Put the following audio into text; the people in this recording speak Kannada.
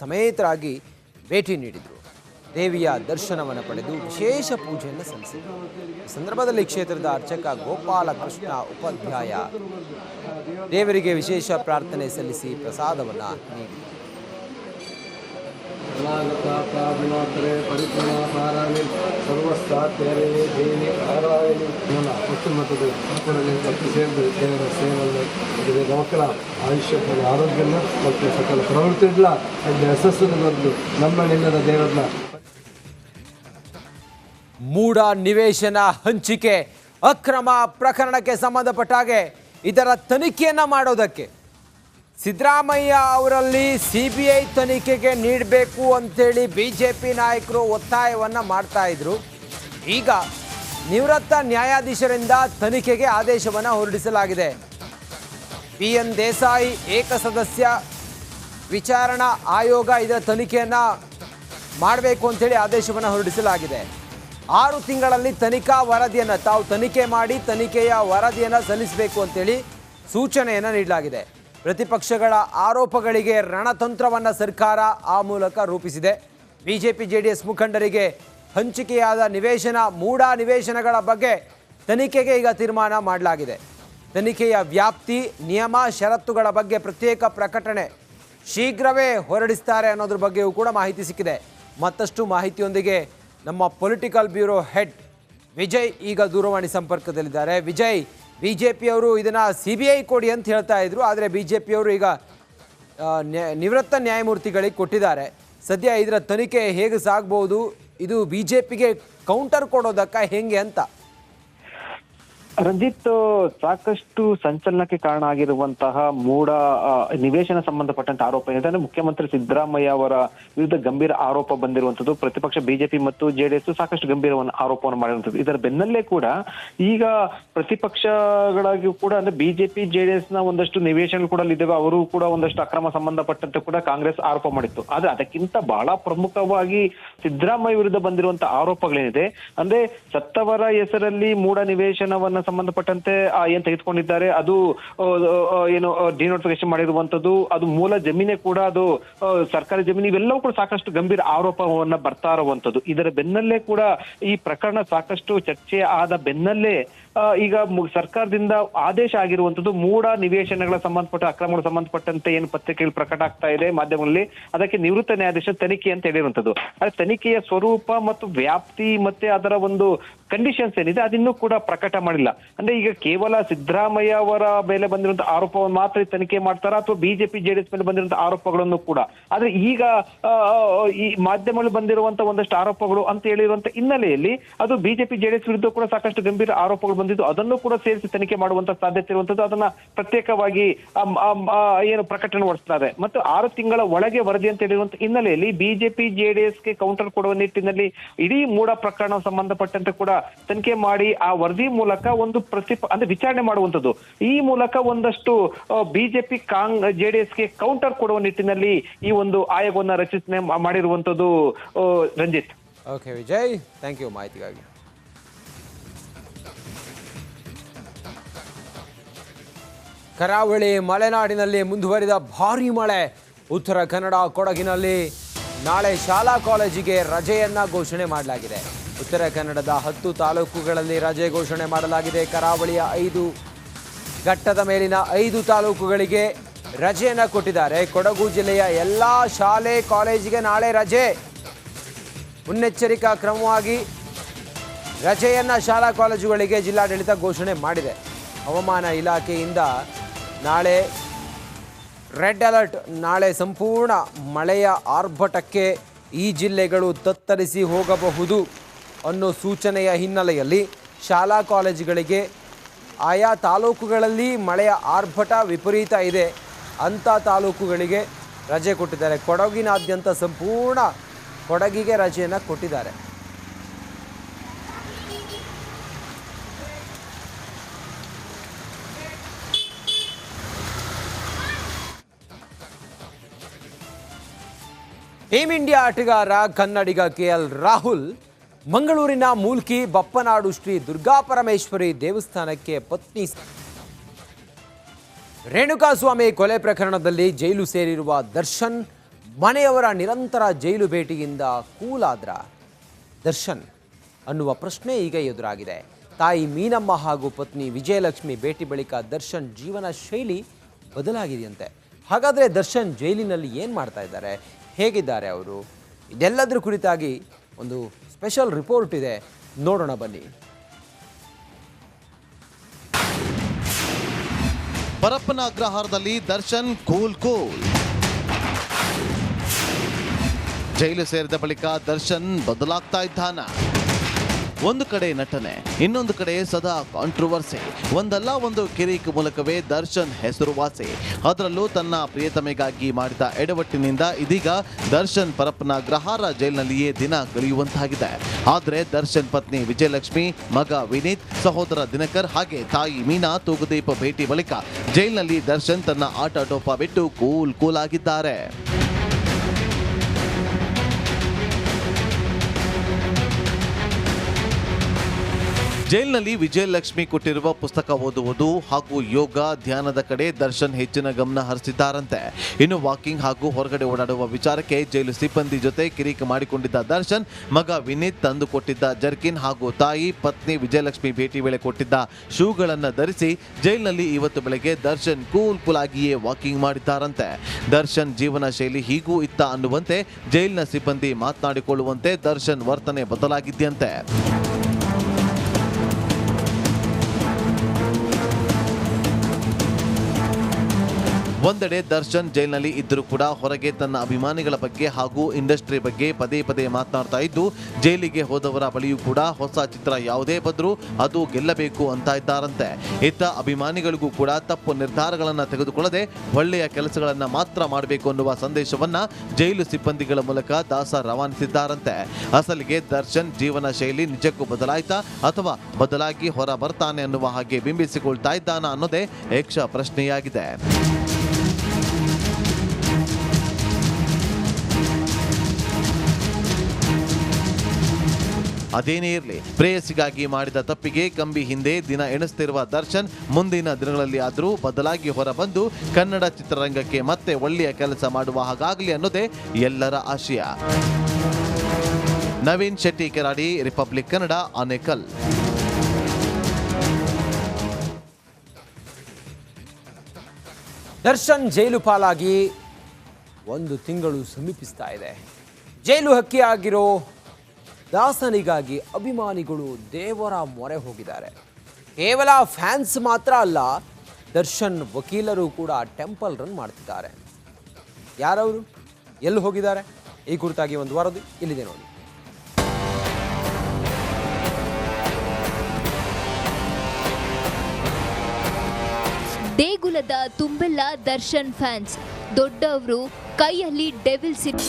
ಸಮೇತರಾಗಿ ಭೇಟಿ ನೀಡಿದರು. ದೇವಿಯ ದರ್ಶನವನ್ನು ಪಡೆದು ವಿಶೇಷ ಪೂಜೆಯನ್ನು ಸಲ್ಲಿಸಿದರು. ಈ ಸಂದರ್ಭದಲ್ಲಿ ಕ್ಷೇತ್ರದ ಅರ್ಚಕ ಗೋಪಾಲಕೃಷ್ಣ ಉಪಾಧ್ಯಾಯ ದೇವರಿಗೆ ವಿಶೇಷ ಪ್ರಾರ್ಥನೆ ಸಲ್ಲಿಸಿ ಪ್ರಸಾದವನ್ನು ನೀಡಿದರು. ಅನಾಗತಾಪದಿನಾಥರೇ ಪರಿಪೂರ್ಣಾಪಾರಾಣಿ ಸರ್ವಸ್ಥಾತ್ಯರೇ ದೇವಿ ಪಾರಾಯಣಿ ಒಟ್ಟುಮಟ್ಟದ ಮಕ್ಕಳಲ್ಲಿ ಸೇರಿದ ದೇವರ ಆರೋಗ್ಯನ ಮತ್ತು ಸಕಲ ಅಲ್ಲಿ ನಮ್ಮ ನಿಲ್ಲದ ದೇವರನ್ನ ಮೂಢ ನಿವೇಶನ ಹಂಚಿಕೆ ಅಕ್ರಮ ಪ್ರಕರಣಕ್ಕೆ ಸಂಬಂಧಪಟ್ಟ ಹಾಗೆ ಇದರ ತನಿಖೆಯನ್ನು ಮಾಡೋದಕ್ಕೆ ಸಿದ್ದರಾಮಯ್ಯ ಅವರಲ್ಲಿ ಸಿ ಬಿ ಐ ತನಿಖೆಗೆ ನೀಡಬೇಕು ಅಂತೇಳಿ ಬಿ ಜೆ ಪಿ ನಾಯಕರು ಒತ್ತಾಯವನ್ನು ಮಾಡ್ತಾ ಇದ್ರು. ಈಗ ನಿವೃತ್ತ ನ್ಯಾಯಾಧೀಶರಿಂದ ತನಿಖೆಗೆ ಆದೇಶವನ್ನು ಹೊರಡಿಸಲಾಗಿದೆ. ಪಿ ಎನ್ ದೇಸಾಯಿ ಏಕಸದಸ್ಯ ವಿಚಾರಣಾ ಆಯೋಗ ಇದರ ತನಿಖೆಯನ್ನು ಮಾಡಬೇಕು ಅಂತೇಳಿ ಆದೇಶವನ್ನು ಹೊರಡಿಸಲಾಗಿದೆ. ಆರು ತಿಂಗಳಲ್ಲಿ ತನಿಖಾ ವರದಿಯನ್ನು ತಾವು ತನಿಖೆ ಮಾಡಿ ತನಿಖೆಯ ವರದಿಯನ್ನು ಸಲ್ಲಿಸಬೇಕು ಅಂತೇಳಿ ಸೂಚನೆಯನ್ನು ನೀಡಲಾಗಿದೆ. ಪ್ರತಿಪಕ್ಷಗಳ ಆರೋಪಗಳಿಗೆ ರಣತಂತ್ರವನ್ನು ಸರ್ಕಾರ ಆ ಮೂಲಕ ರೂಪಿಸಿದೆ. ಬಿಜೆಪಿ ಜೆ ಡಿ ಎಸ್ ಮುಖಂಡರಿಗೆ ಹಂಚಿಕೆಯಾದ ನಿವೇಶನ ಮೂಢ ನಿವೇಶನಗಳ ಬಗ್ಗೆ ತನಿಖೆಗೆ ಈಗ ತೀರ್ಮಾನ ಮಾಡಲಾಗಿದೆ. ತನಿಖೆಯ ವ್ಯಾಪ್ತಿ, ನಿಯಮ, ಷರತ್ತುಗಳ ಬಗ್ಗೆ ಪ್ರತ್ಯೇಕ ಪ್ರಕಟಣೆ ಶೀಘ್ರವೇ ಹೊರಡಿಸ್ತಾರೆ ಅನ್ನೋದ್ರ ಬಗ್ಗೆಯೂ ಕೂಡ ಮಾಹಿತಿ ಸಿಕ್ಕಿದೆ. ಮತ್ತಷ್ಟು ಮಾಹಿತಿಯೊಂದಿಗೆ ನಮ್ಮ ಪೊಲಿಟಿಕಲ್ ಬ್ಯೂರೋ ಹೆಡ್ ವಿಜಯ್ ಈಗ ದೂರವಾಣಿ ಸಂಪರ್ಕದಲ್ಲಿದ್ದಾರೆ. ವಿಜಯ್ ಬಿ ಜೆ ಪಿಯವರು ಇದನ್ನು ಸಿ ಬಿ ಐ ಕೊಡಿ ಅಂತ ಹೇಳ್ತಾ ಇದ್ರು, ಆದರೆ ಬಿ ಜೆ ಪಿಯವರು ಈಗ ನಿವೃತ್ತ ನ್ಯಾಯಮೂರ್ತಿಗಳಿಗೆ ಕೊಟ್ಟಿದ್ದಾರೆ. ಸದ್ಯ ಇದರ ತನಿಖೆ ಹೇಗೆ ಸಾಗ್ಬೋದು, ಇದು ಬಿ ಜೆ ಪಿಗೆ ಕೌಂಟರ್ ಕೊಡೋದಕ್ಕ ಹೆಂಗೆ ಅಂತ. ರಂಜಿತ್, ಸಾಕಷ್ಟು ಸಂಚಲನಕ್ಕೆ ಕಾರಣ ಆಗಿರುವಂತಹ ಮೂಡ ನಿವೇಶನ ಸಂಬಂಧಪಟ್ಟಂತ ಆರೋಪ ಏನಿದೆ ಅಂದ್ರೆ ಮುಖ್ಯಮಂತ್ರಿ ಸಿದ್ದರಾಮಯ್ಯ ಅವರ ವಿರುದ್ಧ ಗಂಭೀರ ಆರೋಪ ಬಂದಿರುವಂತದ್ದು ಪ್ರತಿಪಕ್ಷ ಬಿಜೆಪಿ ಮತ್ತು ಜೆಡಿಎಸ್ ಸಾಕಷ್ಟು ಗಂಭೀರ ಆರೋಪವನ್ನು ಮಾಡಿರುವಂತದ್ದು ಇದರ ಬೆನ್ನಲ್ಲೇ ಕೂಡ ಈಗ ಪ್ರತಿಪಕ್ಷಗಳಾಗಿಯೂ ಕೂಡ ಅಂದ್ರೆ ಬಿಜೆಪಿ ಜೆಡಿಎಸ್ನ ಒಂದಷ್ಟು ನಿವೇಶನಗಳು ಕೂಡ ಅಲ್ಲಿದ್ದಾವೆ. ಅವರು ಕೂಡ ಒಂದಷ್ಟು ಅಕ್ರಮ ಸಂಬಂಧಪಟ್ಟಂತೆ ಕೂಡ ಕಾಂಗ್ರೆಸ್ ಆರೋಪ ಮಾಡಿತ್ತು. ಆದ್ರೆ ಅದಕ್ಕಿಂತ ಬಹಳ ಪ್ರಮುಖವಾಗಿ ಸಿದ್ದರಾಮಯ್ಯ ವಿರುದ್ಧ ಬಂದಿರುವಂತಹ ಆರೋಪಗಳೇನಿದೆ ಅಂದ್ರೆ ಸತ್ತವರ ಹೆಸರಲ್ಲಿ ಮೂಡ ನಿವೇಶನವನ್ನ ಸಂಬಂಧಪಟ್ಟಂತೆ ಏನ್ ತೆಗೆದುಕೊಂಡಿದ್ದಾರೆ, ಅದು ಏನು ಡಿನೋಟಿಫಿಕೇಶನ್ ಮಾಡಿರುವಂತದ್ದು ಅದು ಮೂಲ ಜಮೀನೇ ಕೂಡ ಅದು ಸರ್ಕಾರಿ ಜಮೀನು, ಇವೆಲ್ಲವೂ ಕೂಡ ಸಾಕಷ್ಟು ಗಂಭೀರ ಆರೋಪವನ್ನ ಬರ್ತಾ ಇರುವಂತದ್ದು ಇದರ ಬೆನ್ನಲ್ಲೇ ಕೂಡ ಈ ಪ್ರಕರಣ ಸಾಕಷ್ಟು ಚರ್ಚೆ ಆದ ಬೆನ್ನಲ್ಲೇ ಈಗ ಸರ್ಕಾರದಿಂದ ಆದೇಶ ಆಗಿರುವಂತದ್ದು ಮೂಢ ನಿವೇಶನಗಳ ಸಂಬಂಧಪಟ್ಟ, ಅಕ್ರಮಗಳು ಸಂಬಂಧಪಟ್ಟಂತೆ ಏನು ಪತ್ರಿಕೆಗಳು ಪ್ರಕಟ ಆಗ್ತಾ ಇದೆ ಮಾಧ್ಯಮಗಳಲ್ಲಿ, ಅದಕ್ಕೆ ನಿವೃತ್ತ ನ್ಯಾಯಾಧೀಶ ತನಿಖೆ ಅಂತ ಹೇಳಿರುವಂತದ್ದು. ಆದ್ರೆ ತನಿಖೆಯ ಸ್ವರೂಪ ಮತ್ತು ವ್ಯಾಪ್ತಿ ಮತ್ತೆ ಅದರ ಒಂದು ಕಂಡೀಷನ್ಸ್ ಏನಿದೆ, ಅದಿನ್ನೂ ಕೂಡ ಪ್ರಕಟ ಮಾಡಿಲ್ಲ. ಅಂದ್ರೆ ಈಗ ಕೇವಲ ಸಿದ್ದರಾಮಯ್ಯ ಅವರ ಮೇಲೆ ಬಂದಿರುವಂತಹ ಆರೋಪವನ್ನು ಮಾತ್ರ ತನಿಖೆ ಮಾಡ್ತಾರಾ, ಅಥವಾ ಬಿಜೆಪಿ, ಜೆಡಿಎಸ್ ಮೇಲೆ ಬಂದಿರುವಂತಹ ಆರೋಪಗಳನ್ನು ಕೂಡ? ಆದ್ರೆ ಈಗ ಈ ಮಾಧ್ಯಮಗಳು ಬಂದಿರುವಂತಹ ಒಂದಷ್ಟು ಆರೋಪಗಳು ಅಂತ ಹೇಳಿರುವಂತ ಹಿನ್ನೆಲೆಯಲ್ಲಿ, ಅದು ಬಿಜೆಪಿ, ಜೆಡಿಎಸ್ ವಿರುದ್ಧ ಕೂಡ ಸಾಕಷ್ಟು ಗಂಭೀರ ಆರೋಪಗಳು ಬಂದಿದ್ದು, ಅದನ್ನು ಕೂಡ ಸೇರಿಸಿ ತನಿಖೆ ಮಾಡುವಂತ ಸಾಧ್ಯತೆ ಇರುವಂತದ್ದು, ಅದನ್ನ ಪ್ರತ್ಯೇಕವಾಗಿ ಏನು ಪ್ರಕಟಣೆ ಹೊರಡಿಸ್ತಾರೆ ಮತ್ತು ಆರು ತಿಂಗಳ ಒಳಗೆ ವರದಿ ಅಂತ ಹೇಳಿರುವಂತ ಹಿನ್ನೆಲೆಯಲ್ಲಿ ಬಿಜೆಪಿ, ಜೆಡಿಎಸ್ಗೆ ಕೌಂಟರ್ ಕೊಡುವ ನಿಟ್ಟಿನಲ್ಲಿ ಇಡೀ ಮೂಡ ಪ್ರಕರಣ ಸಂಬಂಧಪಟ್ಟಂತೆ ಕೂಡ ತನಿಖೆ ಮಾಡಿ ಆ ವರದಿ ಮೂಲಕ ಒಂದು ಪ್ರತಿ ಅಂದ್ರೆ ವಿಚಾರಣೆ ಮಾಡುವಂತದ್ದು. ಈ ಮೂಲಕ ಒಂದಷ್ಟು ಬಿಜೆಪಿ, ಕಾಂಗ್, ಜೆಡಿಎಸ್ಗೆ ಕೌಂಟರ್ ಕೊಡುವ ನಿಟ್ಟಿನಲ್ಲಿ ಈ ಒಂದು ಆಯೋಗವನ್ನ ರಚನೆ ಮಾಡಿರುವಂತದ್ದು Ranjit. Okay Vijay thank you ಮಾಹಿತಿಗಾಗಿ. ಕರಾವಳಿ ಮಲೆನಾಡಿನಲ್ಲಿ ಮುಂದುವರಿದ ಭಾರೀ ಮಳೆ. ಉತ್ತರ ಕನ್ನಡ ಕೊಡಗಿನಲ್ಲಿ ನಾಳೆ ಶಾಲಾ ಕಾಲೇಜಿಗೆ ರಜೆಯನ್ನ ಘೋಷಣೆ ಮಾಡಲಾಗಿದೆ. ಉತ್ತರ ಕನ್ನಡದ ಹತ್ತು ತಾಲೂಕುಗಳಲ್ಲಿ ರಜೆ ಘೋಷಣೆ ಮಾಡಲಾಗಿದೆ. ಕರಾವಳಿಯ ಐದು ಘಟ್ಟದ ಮೇಲಿನ ಐದು ತಾಲೂಕುಗಳಿಗೆ ರಜೆಯನ್ನು ಕೊಟ್ಟಿದ್ದಾರೆ. ಕೊಡಗು ಜಿಲ್ಲೆಯ ಎಲ್ಲ ಶಾಲೆ ಕಾಲೇಜಿಗೆ ನಾಳೆ ರಜೆ. ಮುನ್ನೆಚ್ಚರಿಕಾ ಕ್ರಮವಾಗಿ ರಜೆಯನ್ನು ಶಾಲಾ ಕಾಲೇಜುಗಳಿಗೆ ಜಿಲ್ಲಾಡಳಿತ ಘೋಷಣೆ ಮಾಡಿದೆ. ಹವಾಮಾನ ಇಲಾಖೆಯಿಂದ ನಾಳೆ ರೆಡ್ ಅಲರ್ಟ್. ನಾಳೆ ಸಂಪೂರ್ಣ ಮಳೆಯ ಆರ್ಭಟಕ್ಕೆ ಈ ಜಿಲ್ಲೆಗಳು ತತ್ತರಿಸಿ ಹೋಗಬಹುದು ಅನ್ನೋ ಸೂಚನೆಯ ಹಿನ್ನೆಲೆಯಲ್ಲಿ ಶಾಲಾ ಕಾಲೇಜುಗಳಿಗೆ ಆಯಾ ತಾಲೂಕುಗಳಲ್ಲಿ ಮಳೆಯ ಆರ್ಭಟ ವಿಪರೀತ ಇದೆ. ಅಂಥ ತಾಲೂಕುಗಳಿಗೆ ರಜೆ ಕೊಟ್ಟಿದ್ದಾರೆ. ಕೊಡಗಿನಾದ್ಯಂತ ಸಂಪೂರ್ಣ ಕೊಡಗಿಗೆ ರಜೆಯನ್ನು ಕೊಟ್ಟಿದ್ದಾರೆ. ಟೀಮ್ ಇಂಡಿಯಾ ಆಟಗಾರ ಕನ್ನಡಿಗ ಕೆ ಎಲ್ ರಾಹುಲ್, ಮಂಗಳೂರಿನ ಮೂಲ್ಕಿ ಬಪ್ಪನಾಡು ಶ್ರೀ ದುರ್ಗಾಪರಮೇಶ್ವರಿ ದೇವಸ್ಥಾನಕ್ಕೆ ಪತ್ನಿ ರೇಣುಕಾಸ್ವಾಮಿ ಕೊಲೆ ಪ್ರಕರಣದಲ್ಲಿ ಜೈಲು ಸೇರಿರುವ ದರ್ಶನ್, ಮನೆಯವರ ನಿರಂತರ ಜೈಲು ಭೇಟಿಯಿಂದ ಕೂಲಾದ್ರ. ದರ್ಶನ್, ಅನ್ನುವ ಪ್ರಶ್ನೆ ಈಗ ಎದುರಾಗಿದೆ. ತಾಯಿ ಮೀನಮ್ಮ ಹಾಗೂ ಪತ್ನಿ ವಿಜಯಲಕ್ಷ್ಮಿ ಭೇಟಿ ಬಳಿಕ ದರ್ಶನ್ ಜೀವನ ಶೈಲಿ ಬದಲಾಗಿದೆಯಂತೆ. ಹಾಗಾದರೆ ದರ್ಶನ್ ಜೈಲಿನಲ್ಲಿ ಏನು ಮಾಡ್ತಾ ಇದ್ದಾರೆ? ಹೇಗಿದ್ದಾರೆ ಅವರು? ಇದೆಲ್ಲದರ ಕುರಿತಾಗಿ ಒಂದು ಸ್ಪೆಷಲ್ ರಿಪೋರ್ಟ್ ಇದೆ. ನೋಡೋಣ ಬನ್ನಿ. ಪರಪ್ಪನ ಅಗ್ರಹಾರದಲ್ಲಿ ದರ್ಶನ್ ಕೂಲ್ ಕೂಲ್ ಜೈಲು ಸೇರಿದ ಬಳಿಕ ದರ್ಶನ್ ಬದಲಾಗ್ತಾ ಇದ್ದಾನ. ಒಂದು ಕಡೆ ನಟನೆ, ಇನ್ನೊಂದು ಕಡೆ ಸದಾ ಕಾಂಟ್ರವರ್ಸಿ ಒಂದಲ್ಲ ಒಂದು ಕಿರಿಕ್ ಮೂಲಕವೇ ದರ್ಶನ್ ಹೆಸರುವಾಸಿ. ಅದರಲ್ಲೂ ತನ್ನ ಪ್ರಿಯತಮೆಗಾಗಿ ಮಾಡಿದ ಎಡವಟ್ಟಿನಿಂದ ಇದೀಗ ದರ್ಶನ್ ಪರಪ್ಪನ ಗ್ರಹಾರ ಜೈಲಿನಲ್ಲಿಯೇ ದಿನ ಕಳೆಯುವಂತಾಗಿದೆ. ಆದರೆ ದರ್ಶನ್ ಪತ್ನಿ ವಿಜಯಲಕ್ಷ್ಮಿ, ಮಗ ವಿನೀತ್, ಸಹೋದರ ದಿನಕರ್ ಹಾಗೆ ತಾಯಿ ಮೀನಾ, ತೂಗುದೀಪ ಭೇಟಿ ಬಳಿಕ ಜೈಲಿನಲ್ಲಿ ದರ್ಶನ್ ತನ್ನ ಆಟ ಟೋಪ ಬಿಟ್ಟು ಕೂಲ್ ಕೂಲ್ ಆಗಿದ್ದಾರೆ ಜೈಲಿನಲ್ಲಿ ವಿಜಯಲಕ್ಷ್ಮಿ ಕೊಟ್ಟಿರುವ ಪುಸ್ತಕ ಓದುವುದು ಹಾಗೂ ಯೋಗ, ಧ್ಯಾನದ ಕಡೆ ದರ್ಶನ್ ಹೆಚ್ಚಿನ ಗಮನ ಹರಿಸಿದ್ದಾರಂತೆ. ಇನ್ನು ವಾಕಿಂಗ್ ಹಾಗೂ ಹೊರಗಡೆ ಓಡಾಡುವ ವಿಚಾರಕ್ಕೆ ಜೈಲು ಸಿಬ್ಬಂದಿ ಜೊತೆ ಕಿರಿಕ ಮಾಡಿಕೊಂಡಿದ್ದ ದರ್ಶನ್, ಮಗ ವಿನೀತ್ ತಂದು ಕೊಟ್ಟಿದ್ದ ಜರ್ಕಿನ್ ಹಾಗೂ ತಾಯಿ, ಪತ್ನಿ ವಿಜಯಲಕ್ಷ್ಮಿ ಭೇಟಿ ವೇಳೆ ಕೊಟ್ಟಿದ್ದ ಶೂಗಳನ್ನು ಧರಿಸಿ ಜೈಲಿನಲ್ಲಿ ಇವತ್ತು ಬೆಳಗ್ಗೆ ದರ್ಶನ್ ಕೂಲ್ ಕೂಲ್ ಆಗಿಯೇ ವಾಕಿಂಗ್ ಮಾಡಿದ್ದಾರಂತೆ. ದರ್ಶನ್ ಜೀವನ ಶೈಲಿ ಹೀಗೂ ಇತ್ತ ಅನ್ನುವಂತೆ ಜೈಲಿನ ಸಿಬ್ಬಂದಿ ಮಾತನಾಡಿಕೊಳ್ಳುವಂತೆ ದರ್ಶನ್ ವರ್ತನೆ ಬದಲಾಗಿದ್ದಂತೆ ಒಂದೆಡೆ ದರ್ಶನ್ ಜೈಲಿನಲ್ಲಿ ಇದ್ದರೂ ಕೂಡ ಹೊರಗೆ ತನ್ನ ಅಭಿಮಾನಿಗಳ ಬಗ್ಗೆ ಹಾಗೂ ಇಂಡಸ್ಟ್ರಿ ಬಗ್ಗೆ ಪದೇ ಪದೇ ಮಾತನಾಡ್ತಾ ಇದ್ದು, ಜೈಲಿಗೆ ಹೋದವರ ಬಳಿಯೂ ಕೂಡ ಹೊಸ ಚಿತ್ರ ಯಾವುದೇ ಬಂದರೂ ಅದು ಗೆಲ್ಲಬೇಕು ಅಂತ ಇದ್ದಾರಂತೆ ಇತ್ತ ಅಭಿಮಾನಿಗಳಿಗೂ ಕೂಡ ತಪ್ಪು ನಿರ್ಧಾರಗಳನ್ನು ತೆಗೆದುಕೊಳ್ಳದೆ ಒಳ್ಳೆಯ ಕೆಲಸಗಳನ್ನು ಮಾತ್ರ ಮಾಡಬೇಕು ಅನ್ನುವ ಸಂದೇಶವನ್ನು ಜೈಲು ಸಿಬ್ಬಂದಿಗಳ ಮೂಲಕ ದಾಸ ರವಾನಿಸಿದ್ದಾರಂತೆ. ಅಸಲಿಗೆ ದರ್ಶನ್ ಜೀವನ ಶೈಲಿ ನಿಜಕ್ಕೂ ಬದಲಾಯಿತಾ ಅಥವಾ ಬದಲಾಗಿ ಹೊರ ಬರ್ತಾನೆ ಅನ್ನುವ ಹಾಗೆ ಬಿಂಬಿಸಿಕೊಳ್ತಾ ಇದ್ದಾನ ಅನ್ನೋದೇ ಯಕ್ಷ ಪ್ರಶ್ನೆಯಾಗಿದೆ. ಅದೇನೇ ಇರಲಿ, ಪ್ರೇಯಸಿಗಾಗಿ ಮಾಡಿದ ತಪ್ಪಿಗೆ ಕಂಬಿ ಹಿಂದೆ ದಿನ ಎಣಿಸ್ತಿರುವ ದರ್ಶನ್ ಮುಂದಿನ ದಿನಗಳಲ್ಲಿ ಆದರೂ ಬದಲಾಗಿ ಹೊರಬಂದು ಕನ್ನಡ ಚಿತ್ರರಂಗಕ್ಕೆ ಮತ್ತೆ ಒಳ್ಳೆಯ ಕೆಲಸ ಮಾಡುವ ಹಾಗಾಗಲಿ ಅನ್ನೋದೇ ಎಲ್ಲರ ಆಶಯ. ನವೀನ್ ಶೆಟ್ಟಿ ಕೆರಾಡಿ, ರಿಪಬ್ಲಿಕ್ ಕನ್ನಡ ಅನೇಕಲ್ ದರ್ಶನ್ ಜೈಲು ಪಾಲಾಗಿ ಒಂದು ತಿಂಗಳು ಸಮೀಪಿಸ್ತಾ ಇದೆ. ಜೈಲು ಹಕ್ಕಿ ಆಗಿರೋ ದಾಸನಿಗಾಗಿ ಅಭಿಮಾನಿಗಳು ದೇವರ ಮೊರೆ ಹೋಗಿದ್ದಾರೆ. ಕೇವಲ ಫ್ಯಾನ್ಸ್ ಮಾತ್ರ ಅಲ್ಲ, ದರ್ಶನ್ ವಕೀಲರು ಕೂಡ ಟೆಂಪಲ್ ರನ್ ಮಾಡ್ತಿದ್ದಾರೆ. ಯಾರವರು? ಎಲ್ಲಿ ಹೋಗಿದ್ದಾರೆ? ಈ ಕುರಿತಾಗಿ ಒಂದು ವರದಿ ಇಲ್ಲಿದೆ ನೋಡಿ. ದೇಗುಲದ ತುಂಬೆಲ್ಲ ದರ್ಶನ್ ಫ್ಯಾನ್ಸ್. ದೊಡ್ಡವರು ಕೈಯಲ್ಲಿ ಡೆವಿಲ್ ಸಿಟ್